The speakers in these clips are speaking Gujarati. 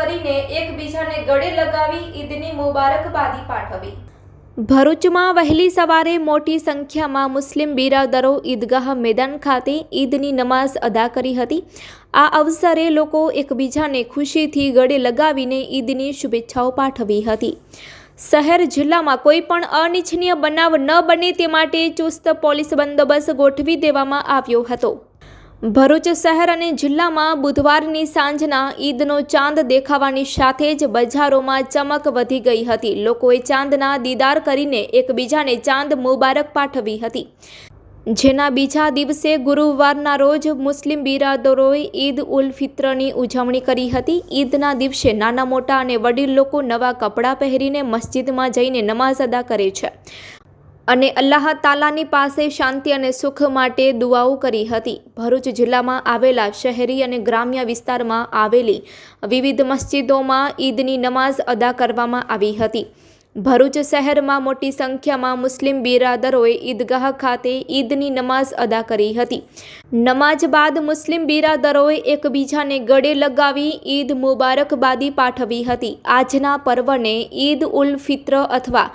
કરીને એકબીજાને ગળે લગાવી ઈદની મુબારકબાદી પાઠવી ભરૂચમાં વહેલી સવારે મોટી સંખ્યામાં મુસ્લિમ બિરાદરો ઈદગાહ મેદાન ખાતે ઈદની નમાઝ અદા કરી હતી આ અવસરે લોકો એકબીજાને ખુશીથી ગળે લગાવીને ઈદની શુભેચ્છાઓ પાઠવી હતી શહેર જિલ્લામાં કોઈ પણ અનિચ્છનીય બનાવ ન બને તે માટે ચુસ્ત પોલીસ બંદોબસ્ત ગોઠવી દેવામાં આવ્યો હતો ભરૂચ શહેર અને જિલ્લામાં બુધવારની સાંજના ઈદનો ચાંદ દેખાવાની સાથે જ બજારોમાં ચમક વધી ગઈ હતી લોકોએ ચાંદના દીદાર કરીને એકબીજાને ચાંદ મુબારક પાઠવી હતી જેના બીજા દિવસે ગુરુવારના રોજ મુસ્લિમ બિરાદરોએ ઈદ ઉલ ફિત્રની ઉજવણી કરી હતી ઈદના દિવસે નાના મોટા અને વડીલ લોકો નવા કપડાં પહેરીને મસ્જિદમાં જઈને નમાઝ અદા કરે છે અને અલ્લાહ તાલાની પાસે શાંતિ અને સુખ માટે દુઆઓ કરી હતી ભરૂચ જિલ્લામાં આવેલા શહેરી અને ગ્રામ્ય વિસ્તારમાં આવેલી વિવિધ મસ્જિદોમાં ઈદની નમાઝ અદા કરવામાં આવી હતી ભરૂચ શહેરમાં મોટી સંખ્યામાં મુસ્લિમ બિરાદરોએ ઈદગાહ ખાતે ઈદની નમાઝ અદા કરી હતી નમાઝ બાદ મુસ્લિમ બિરાદરોએ એકબીજાને ગળે લગાવી ઈદ મુબારકબાદી પાઠવી હતી આજના પર્વને ઈદ ઉલ ફિત્ર અથવા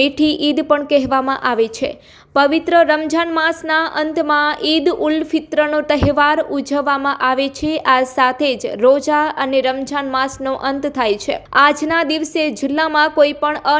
મીઠી ઈદ પણ કહેવામાં આવે છે પવિત્ર રમઝાન માસના અંતમાં ઈદ ઉલ ફિત્રનો તહેવાર ઉજવવામાં આવે છે આ સાથે જ રોજા અને રમઝાન માસનો અંત થાય છે આજના દિવસે જિલ્લામાં કોઈ પણ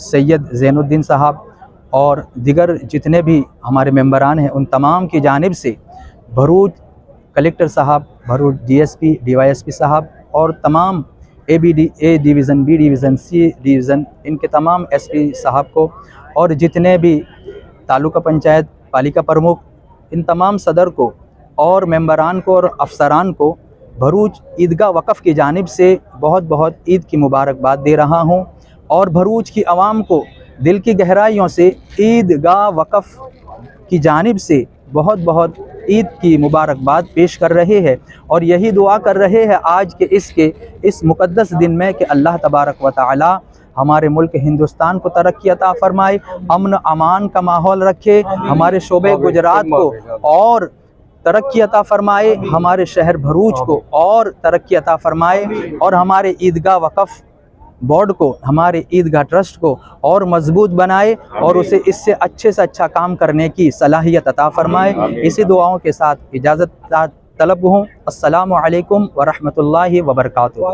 سید زین الدین صاحب اور دیگر جتنے بھی ہمارے ممبران ہیں ان تمام کی جانب سے بھروچ کلیکٹر صاحب بھروچ ڈی ایس پی ڈی وائی ایس پی صاحب اور تمام اے بی ڈی اے ڈیویزن بی ڈیویزن سی ڈیویزن ان کے تمام ایس پی صاحب کو اور جتنے بھی تعلقہ پنچایت پالیکا پرمکھ ان تمام صدر کو اور ممبران کو اور افسران کو بھروچ عیدگاہ وقف کی جانب سے بہت بہت عید کی مبارکباد دے رہا ہوں اور بھروچ کی عوام کو دل کی گہرائیوں سے عید گاہ وقف کی جانب سے بہت بہت عید کی مبارکباد پیش کر رہے ہیں اور یہی دعا کر رہے ہیں آج کے اس کے اس مقدس دن میں کہ اللہ تبارک و تعالی ہمارے ملک ہندوستان کو ترقی عطا فرمائے امن امان کا ماحول رکھے ہمارے شعبے گجرات کو اور ترقی عطا فرمائے ہمارے شہر بھروچ کو اور ترقی عطا فرمائے اور ہمارے عیدگاہ وقف بورڈ کو ہمارے عیدگاہ ٹرسٹ کو اور مضبوط بنائے اور اسے اس سے اچھے سے اچھا کام کرنے کی صلاحیت عطا فرمائے اسی دعاؤں کے ساتھ اجازت طلب ہوں السلام علیکم ورحمۃ اللہ وبرکاتہ